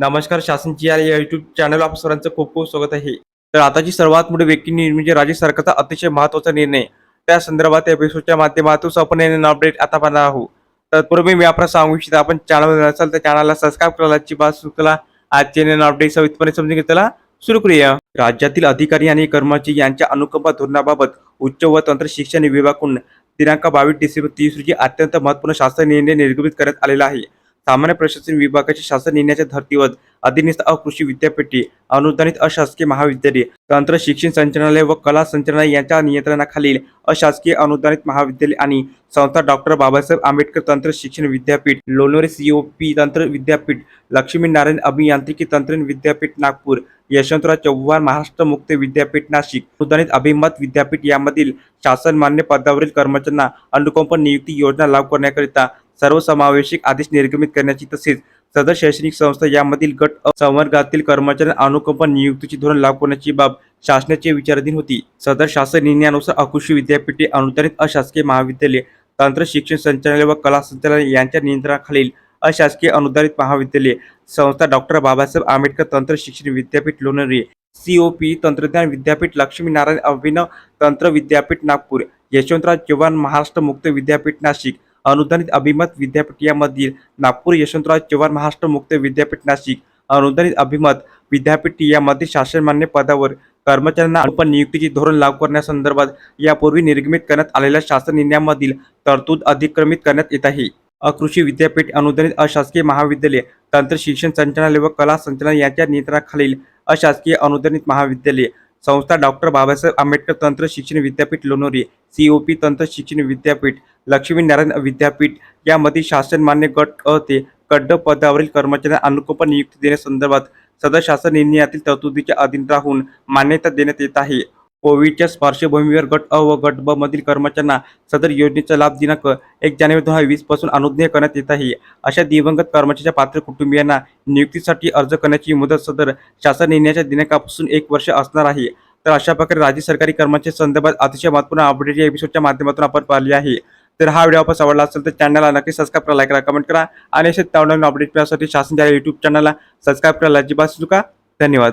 नमस्कार शासनची या YouTube channel आप सर्वांचं खूप खूप स्वागत आहे. तर आताची सर्वात मोठी व्यक्ती निर्णय म्हणजे राज्य सरकारचा अतिशय महत्त्वाचा निर्णय. त्या संदर्भात एपिसोडच्या माध्यमातून आपण अपडेट आता पाहणार आहोत. तत्पूर्वी मी आपण सांगू इच्छित आपण चॅनल नसाल तर चॅनलला सबस्क्राईब करायची बात सुचला आजचे नवीन अपडेट सविस्तरपणे समजून घेतला सुरू करूया. राज्यातील अधिकारी आणि कर्मचारी यांच्या अनुकंपा धोरणाबाबत उच्च व तंत्र शिक्षण विभागाकडून दिनांक बावीस डिसेंबर तीस रोजी अत्यंत महत्त्वपूर्ण शासन निर्णय निर्गमित करण्यात आलेला आहे. सामान्य प्रशासन विभागाचे शासन निर्णयाच्या धर्तीवर अधीनस्थ अकृषी विद्यापीठे अनुदानित अशासकीय महाविद्यालय तंत्र शिक्षण संचालनालय व कला संचालनालय यांच्या नियंत्रणाखालील अशासकीय अनुदानित महाविद्यालय आणि संस्था डॉक्टर बाबासाहेब आंबेडकर तंत्र शिक्षण विद्यापीठ लोणोरे सीओपी तंत्र विद्यापीठ लक्ष्मीनारायण अभियांत्रिकी तंत्र विद्यापीठ नागपूर यशवंतराव चव्हाण महाराष्ट्र मुक्त विद्यापीठ नाशिक अनुदानित अभिमत विद्यापीठ यामधील शासन मान्य पदावरील कर्मचाऱ्यांना अनुकंप नियुक्ती योजना लागू करण्याकरिता सर्वसमावेशक आदेश निर्गमित करण्याची तसेच सदर शैक्षणिक संस्था यामधील गट संवर्गातील कर्मचाऱ्यांना अनुकंप नियुक्तीची धोरण लागू करण्याची बाब शासनाचे विचाराधीन होती. सदर शासन निर्णयानुसार अकृषी विद्यापीठे अनुदानित अशासकीय महाविद्यालय तंत्र शिक्षण संचालनालय व कला संचालनालय यांच्या नियंत्रणाखालील अशासकीय अनुदानित महाविद्यालय संस्था डॉक्टर बाबासाहेब आंबेडकर तंत्र शिक्षण विद्यापीठ लोणेरे सीओपी तंत्रज्ञान विद्यापीठ लक्ष्मीनारायण अभिनव तंत्र विद्यापीठ नागपूर यशवंतराव चव्हाण महाराष्ट्र मुक्त विद्यापीठ नाशिक अनुदानित अभिमत विद्यापीठ यामधील नागपूर यशवंतराव चव्हाण महाराष्ट्र मुक्त विद्यापीठ नाशिक अनुदानित अभिमत विद्यापीठ यामध्ये शासनमान्य पदावर कर्मचाऱ्यांना अनुपम नियुक्तीची धोरण लागू करण्यासंदर्भात यापूर्वी निर्गमित करण्यात आलेल्या शासन निर्णयामधील तरतूद अधिक्रमित करण्यात येत आहे. अकृषी विद्यापीठ अनुदानित अशासकीय महाविद्यालय तंत्र शिक्षण संचालनालय व कला संचालनालय यांच्या नियंत्रणाखालील अशासकीय अनुदानित महाविद्यालय संस्था डॉक्टर बाबासाहेब आंबेडकर तंत्र शिक्षण विद्यापीठ लोणोरी सीओपी तंत्र शिक्षण विद्यापीठ लक्ष्मीनारायण विद्यापीठ यामध्ये शासन मान्य गट अ ते कड्ड पदावरील कर्मचाऱ्यांना अनुकंप नियुक्ती देण्यासंदर्भात सदर शासन निर्णयातील तरतुदीच्या अधीन राहून मान्यता देण्यात येत आहे. कोविडच्या पार्श्वभूमीवर गट अ व गट ब मधील कर्मचाऱ्यांना सदर योजनेचा लाभ दिनांक एक जानेवारी दोन हजार वीसपासून अनुज्ञेय करण्यात येत आहे. अशा दिवंगत कर्मचाऱ्याच्या पात्र कुटुंबियांना नियुक्तीसाठी अर्ज करण्याची मुदत सदर शासन निर्णयाच्या दिनांकापासून एक वर्ष असणार आहे. तर अशा प्रकारे राज्य सरकारी कर्मचारी संदर्भात अतिशय महत्त्वपूर्ण अपडेट या एपिसोडच्या माध्यमातून आपण पाहिली आहे. तर हा व्हिडिओ आपण आवडला असेल तर चॅनलला नक्की सबस्क्राईब करा लाईक करा कमेंट करा आणि असे नवनवीन अपडेट मिळण्यासाठी शासन युट्यूब चॅनलला सबस्क्राईब करायला अजिबात चुका धन्यवाद.